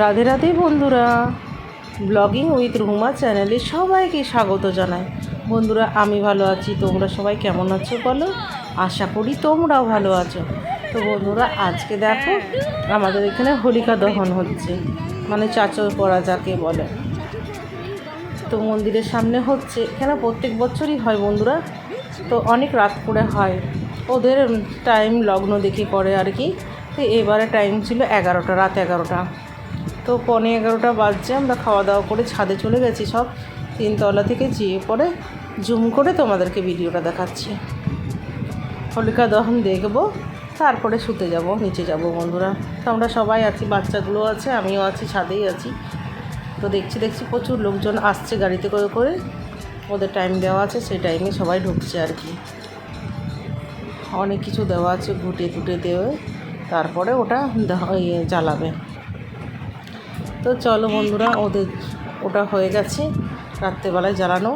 রাধে রাধে বন্ধুরা। Blogging with Ruma চ্যানেলে সবাইকে স্বাগত জানাই। বন্ধুরা, আমি ভালো আছি। তোমরা সবাই কেমন আছো বলো? আশা করি তোমরাও ভালো আছো। তো বন্ধুরা, আজকে দেখো, আমাদের এখানে হোলিকা দহন হচ্ছে। মানে চাচর পড়া যাকে বলে। তো মন্দিরের সামনে হচ্ছে এখানে প্রত্যেক বছরই হয় বন্ধুরা? তো অনেক রাত করে হয়। ওদের টাইম লগ্ন দেখে করে আর কি। তো এবারে টাইম ছিল এগারোটা, রাত এগারোটা। তো পনে এগারোটা বাজছে, আমরা খাওয়া দাওয়া করে ছাদে চলে গেছি সব। তিনতলা থেকে যেয়ে পরে জুম করে তোমাদেরকে ভিডিওটা দেখাচ্ছি। হোলিকা দহন দেখব, তারপরে শুতে যাব, নিচে যাব বন্ধুরা। তো আমরা সবাই আছি, বাচ্চাগুলো আছে, আমিও আছি, ছাদেই আছি। তো দেখছি দেখছি প্রচুর লোকজন আসছে গাড়িতে করে করে। ওদের টাইম দেওয়া আছে, সেই টাইমে সবাই ঢুকছে আর কি। অনেক কিছু দেওয়া আছে ঘুটে টুটে দেওয়া। তারপরে ওটা ইয়ে জ্বালাবে। তো চলো বন্ধুরা, ওদের ওটা হয়ে গেছে রাত্রেবেলায় জ্বালানো।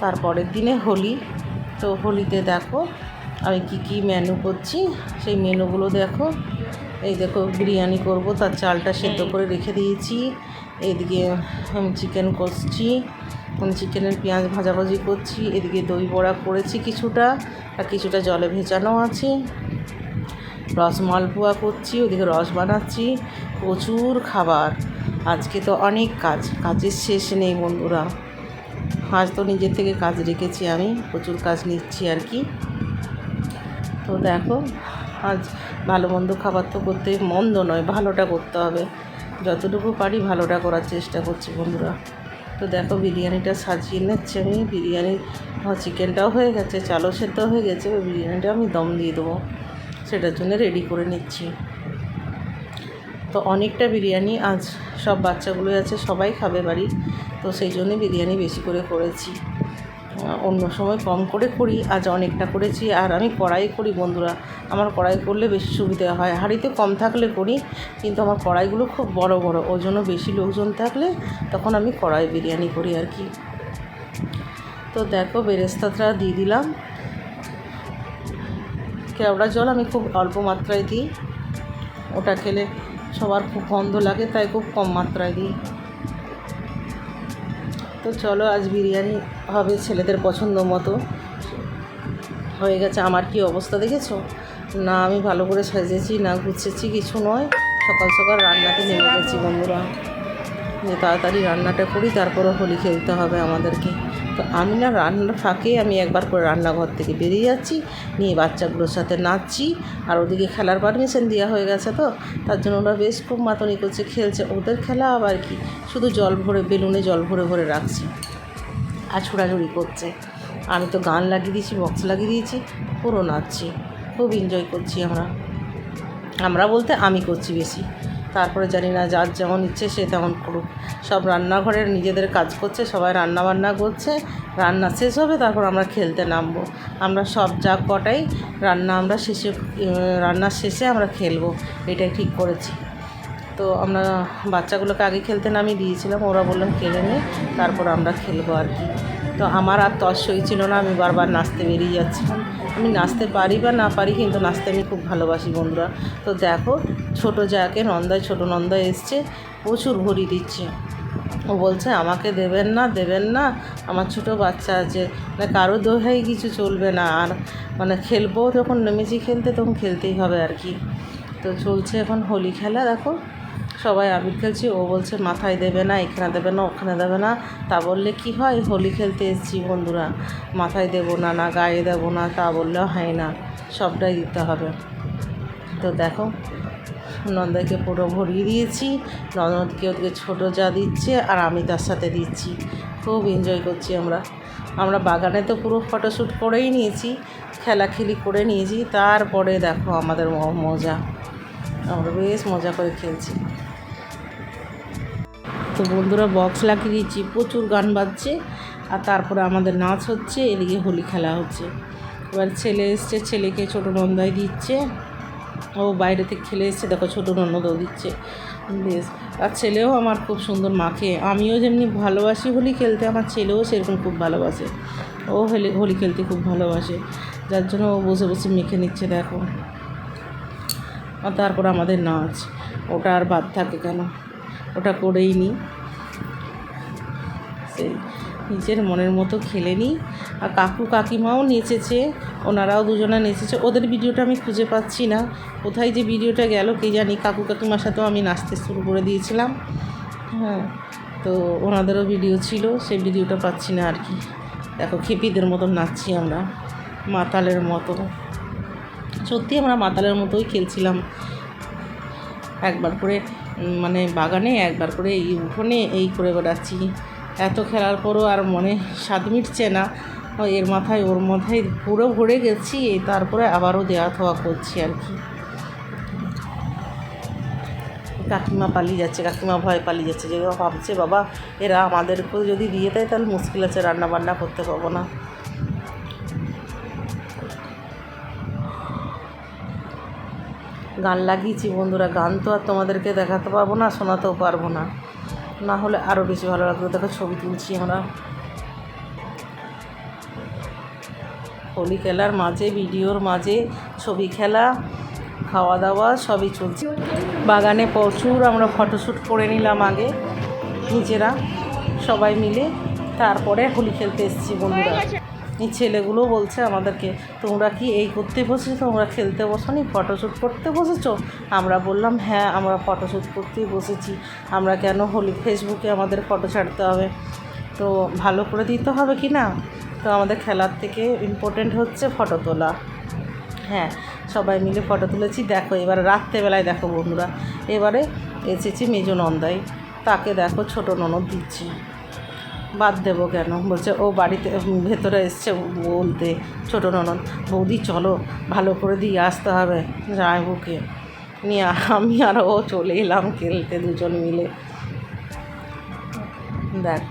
তারপরের দিনে হোলি। তো হোলিতে দেখো আমি কি কি মেনু করছি। সেই মেনুগুলো দেখো। এই দেখো, বিরিয়ানি করব, তার চালটা সেদ্ধ করে রেখে দিয়েছি। এদিকে আমি চিকেন কষছি চিকেনের পেঁয়াজ ভাজাভাজি করছি, এদিকে দই বড়া করেছি কিছুটা, আর কিছুটা জলে ভেজানো আছে। রস মালপোয়া করছি, ওদিকে রস বানাচ্ছি। প্রচুর খাবার। আজকে তো অনেক কাজ, কাজের শেষ নেই বন্ধুরা। আজ তো নিজের থেকে কাজ রেখেছি আমি, প্রচুর কাজ নিচ্ছি আর কি। তো দেখো, আজ ভালো মন্দ খাবার তো করতে মন্দ নয়, ভালোটা করতে হবে। যতটুকু পারি ভালোটা করার চেষ্টা করছি বন্ধুরা। তো দেখো, বিরিয়ানিটা সাজিয়ে নিচ্ছি আমি। বিরিয়ানি চিকেনটাও হয়ে গেছে, চালও সেদ্ধ হয়ে গেছে বিরিয়ানিটা আমি দম দিয়ে দেবো। সেটার জন্য রেডি করে নিচ্ছি। তো অনেকটা বিরিয়ানি আজ সব বাচ্চাগুলো আছে, সবাই খাবে বাড়ি। তো সেই জন্য বিরিয়ানি বেশি করে করেছি। অন্য সময় কম করে করি, আজ অনেকটা করেছি। আর আমি কড়াই করি বন্ধুরা, আমার কড়াই করলে বেশি সুবিধা হয়। হাঁড়িতে কম থাকলে করি, কিন্তু আমার কড়াইগুলো খুব বড় বড় ওই জন্য বেশি লোকজন থাকলে তখন আমি কড়াই বিরিয়ানি করি আর কি। তো দেখো, বেরেস্তাটা দিয়ে দিলাম। কেওড়া জল আমি খুব অল্প মাত্রায় দিই। ওটা খেলে সবার খুব গন্ধ লাগে, তাই খুব কম মাত্রায় দিই। তো চলো, আজ বিরিয়ানি হবে ছেলেদের পছন্দ মতো। হয়ে গেছে। আমার কি অবস্থা দেখেছ? না, আমি ভালো করে সাজেছি, না গুছেছি, কিছু নয়। সকাল সকাল রান্নাতে নেমে গেছি বন্ধুরা। যে তাড়াতাড়ি রান্নাটা করি তারপরে হোলি খেলতে হবে আমাদেরকে। তো আমি না রান্নার ফাঁকে আমি একবার করে রান্নাঘর থেকে বেরিয়ে যাচ্ছি, নিয়ে বাচ্চাগুলোর সাথে নাচছি, আর ওদিকে খেলার পারমিশন দেওয়া হয়ে গেছে তো, তার জন্য ওরা বেশ খুব মাতনি করছে, খেলছে। ওদের খেলা আবার কি? শুধু জল ভরে, বেলুনে জল ভরে ভরে রাখছে। আর ছোড়াছুড়ি করছে। আমি তো গান লাগিয়ে দিয়েছি বক্স লাগিয়ে দিয়েছি পুরো নাচছি। খুব এনজয় করছি আমরা। আমরা বলতে আমি করছি বেশি। তারপরে জানি না যার যেমন ইচ্ছে সে তেমন করুক। সব রান্নাঘরের নিজেদের কাজ করছে, সবাই রান্না বান্না করছে, রান্না শেষ হবে, তারপর আমরা খেলতে নামবো। আমরা সব যা কটাই রান্না আমরা শেষে রান্নার শেষে আমরা খেলব, এটাই ঠিক করেছি। তো আমরা বাচ্চাগুলোকে আগে খেলতে নামিয়ে দিয়েছিলাম, ওরা বললাম খেলে নে, তারপর আমরা খেলব আর কি। তো আমার আর তস সই ছিল না, আমি বারবার নাচতে বেরিয়ে যাচ্ছিলাম আমি নাচতে পারি বা না পারি, কিন্তু নাচতে আমি খুব ভালোবাসি বন্ধুরা। তো দেখো, ছোটো যাকে নন্দায়, ছোটো নন্দায় এসছে, প্রচুর ভরি দিচ্ছে। ও বলছে, আমাকে দেবেন না দেবেন না, আমার ছোটো বাচ্চা আছে। মানে কারও দোহাই কিছু চলবে না। আর মানে খেলব যখন, নেমেছি খেলতে, তখন খেলতেই হবে আর কি। তো চলছে এখন হোলি খেলা, দেখো। সবাই আবির খেলছি, ও বলছে, মাথায় দেবে না, এখানে দেবে না, ওখানে দেবে না। তা বললে, কি হয়? হোলি খেলতে এসেছি বন্ধুরা। মাথায় দেবো না না গায়ে দেবো না, তা বললেও হয় না। সবটাই দিতে হবে। তো দেখো, নন্দাকে পুরো ভরিয়ে দিয়েছি। ননদকে ওদেরকে ছোটো যা দিচ্ছে, আর আমি তার সাথে দিচ্ছি। খুব এনজয় করছি আমরা। আমরা বাগানে তো পুরো ফটোশ্যুট করেই নিয়েছি, খেলাখেলি করে নিয়েছি। তারপরে দেখো আমাদের মজা। আমরা বেশ মজা করে খেলছি। তো বন্ধুরা বক্স লাগিয়ে দিয়েছি, প্রচুর গান বাজছে। আর তারপরে আমাদের নাচ হচ্ছে, এদিকে হোলি খেলা হচ্ছে। এবার ছেলে এসছে, ছেলেকে ছোটো নন্দায় দিচ্ছে। ও বাইরে থেকে খেলে এসছে, দেখো ছোটো ননদও দিচ্ছে। বেশ, আর ছেলেও আমার খুব সুন্দর মাখে। আমিও যেমনি ভালোবাসি হোলি খেলতে, আমার ছেলেও সেরকম খুব ভালোবাসে। ও হোলি হোলি খেলতে খুব ভালোবাসে। যার জন্য ও বসে বসে মেখে নিচ্ছে, দেখো। আর তারপর আমাদের নাচ। ওটা আর বাদ থাকে কেন? ওটা করেই নিই সেই নিজের মনের মতো খেলে নিই আর কাকু কাকিমাও নেচেছে, ওনারাও দুজনে নেচেছে। ওদের ভিডিওটা আমি খুঁজে পাচ্ছি না। কোথায় যে ভিডিওটা গেল কে জানি, কাকু কাকিমার সাথেও আমি নাচতে শুরু করে দিয়েছিলাম। হ্যাঁ তো ওনাদেরও ভিডিও ছিল, সেই ভিডিওটা পাচ্ছি না আর কি। দেখো, খেপিদের মতন নাচছি আমরা, মাতালের মতো। সত্যি আমরা মাতালের মতোই খেলছিলাম। একবার করে মানে বাগানে একবার করে এই উঠোনে এই করে বেড়াচ্ছি। এত খেলার পরও আর মনে স্বাদ মিটছে না। এর মাথায় ওর মাথায় পুরো ভরে গেছি এই তারপরে আবারও দেওয়া থোয়া করছি আর কি। কাকিমা পালিয়ে যাচ্ছে, কাকিমা ভয় পালিয়ে যাচ্ছে। যে ভাবছে, বাবা, এরা আমাদেরকেও যদি দিয়ে দেয়, তাহলে মুশকিল আছে রান্না বান্না করতে পারব না। গান লাগিয়েছি, বন্ধুরা, গান তো আর তোমাদেরকে দেখাতে পারব না, শোনাতেও পারব না। না হলে আরও বেশি ভালো লাগবে। দেখো, ছবি তুলছি আমরা। হোলি খেলার মাঝে, ভিডিওর মাঝে, ছবি খেলা খাওয়া দাওয়া সবই চলছে। বাগানে প্রচুর আমরা ফটোশ্যুট করে নিলাম আগে, নিজেরা, সবাই মিলে। তারপরে হোলি খেলতে এসেছি, বন্ধুরা। ছেলেগুলো বলছে আমাদেরকে, তোমরা কি এই করতে বসেছো? তোমরা খেলতে বসনি? ফটোশ্যুট করতে বসেছো? আমরা বললাম হ্যাঁ আমরা ফটোশ্যুট করতেই বসেছি। আমরা কেন হোলি, ফেসবুকে আমাদের ফটো ছাড়তে হবে? তো ভালো করে দিতে হবে কি না? তো আমাদের খেলার থেকে ইম্পর্টেন্ট হচ্ছে ফটো তোলা। হ্যাঁ সবাই মিলে ফটো তুলেছি। দেখো, এবারে রাত্রেবেলায় দেখো বন্ধুরা, এবারে এসেছি মেজো নন্দাই তাকে দেখো ছোটো ননদ দিচ্ছি। বাদ দেবো কেন? বলছে, ও বাড়িতে ভেতরে এসছে বলতে, ছোটো ননদ, বৌদি, চলো, ভালো করে দিয়ে আসতে হবে জামাইবুকে নিয়ে আমি আর ও চলে এলাম খেলতে দুজন মিলে। দেখ,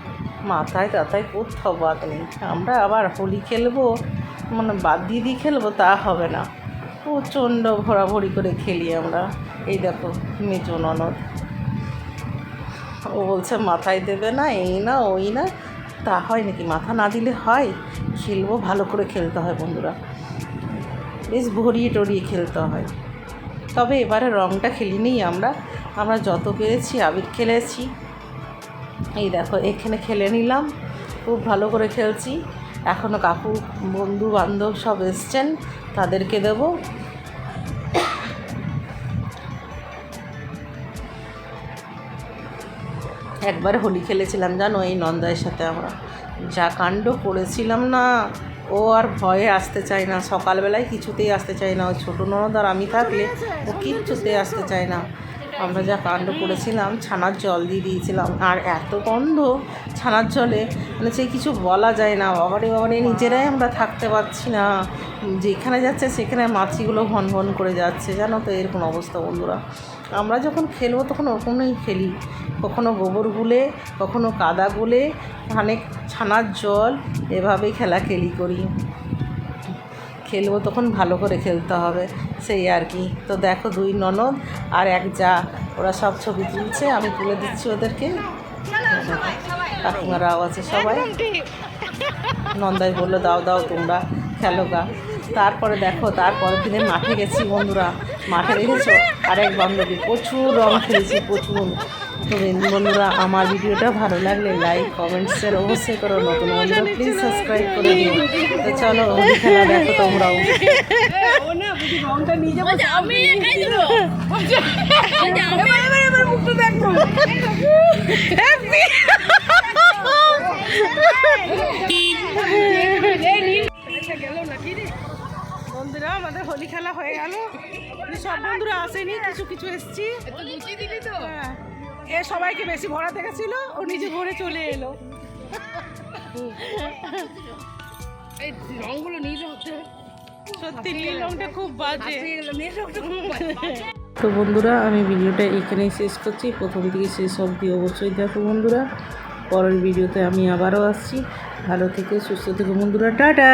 মাথায় তাতায় কোথাও বাদ নেই। আমরা আবার হোলি খেলব মানে বাদ দিয়ে দিয়ে খেলব, তা হবে না। প্রচণ্ড ভরাভরি করে খেলি আমরা। এই দেখো, মেজো ননদ। ও বলছে, মাথায় দেবে না, এই না, ওই না। তা হয় নাকি? মাথা না দিলে হয়? খেলব, ভালো করে খেলতে হয় বন্ধুরা। বেশ ভরিয়ে টরিয়ে খেলতে হয়। তবে এবারে রঙটা খেলিনি আমরা। আমরা যত পেরেছি, আবির খেলেছি। এই দেখো, এখানে খেলে নিলাম। খুব ভালো করে খেলছি। এখনও কাকু বন্ধু বান্ধব সব এসছেন, তাদেরকে দেবো। একবার হোলি খেলেছিলাম, জানো, এই নন্দায়ের সাথে আমরা। যা কাণ্ড করেছিলাম না, ও আর ভয়ে আসতে চায় না, সকালবেলায় কিছুতেই আসতে চায় না। ওই ছোটো ননদ আর আমি থাকলে ও কিচ্ছুতেই আসতে চায় না। আমরা যা কাণ্ড করেছিলাম, ছানার জল দিয়ে দিয়েছিলাম। আর এত গন্ধ ছানার জলে মানে সে কিছু বলা যায় না। বাবারে বাবারে, নিজেরাই আমরা থাকতে পারছি না। যেখানে যাচ্ছে, সেখানে মাছিগুলো ভন ভন করে যাচ্ছে। জানো তো, এরকম অবস্থা বন্ধুরা। আমরা যখন খেলব, তখন ওরকমই খেলি। কখনো গোবর গুলে, কখনো কাদা গুলে, অনেক ছানার জল এভাবেই খেলাখেলি করি। খেলব, তখন ভালো করে খেলতে হবে, সেই আর কি। তো দেখো দুই ননদ আর এক যা, ওরা সব ছবি তুলছে, আমি তুলে দিচ্ছি ওদেরকে। কাকিমারাও আছে সবাই। নন্দাই বলল, দাও দাও তোমরা, খেলো গা। তারপরে দেখো, তারপরের দিনে মাঠে গেছি বন্ধুরা, মাঠে দেখেছ আরেক বান্ধবী, প্রচুর রং খেলেছি, প্রচুর। তো বন্ধুরা আমার ভিডিওটা ভালো লাগলে লাইক কমেন্ট শেয়ার অবশ্যই করো। নতুন বন্ধুরা প্লিজ সাবস্ক্রাইব করে দিও। তো চলো হোলি খেলা দেখো তোমরাও। বন্ধুরা আমাদের হোলি খেলা হয়ে গেল। সব বন্ধুরা আসেনি কিছু কিছু এসছি। তো? হ্যাঁ। এ সবাইকে বেশি ভরা দেখেছিল ও নিজে ভরে চলে এলো। এই নীল হচ্ছে। সত্যি নীল রংটা খুব বাজে। নীল খুব বাজে। তো বন্ধুরা আমি ভিডিওটা এখানেই শেষ করছি। প্রথম থেকে শেষ অবধি অবশ্যই দেখো বন্ধুরা। পরের ভিডিওতে আমি আবারও আসছি। ভালো থেকে সুস্থ থেকে বন্ধুরা। টাটা!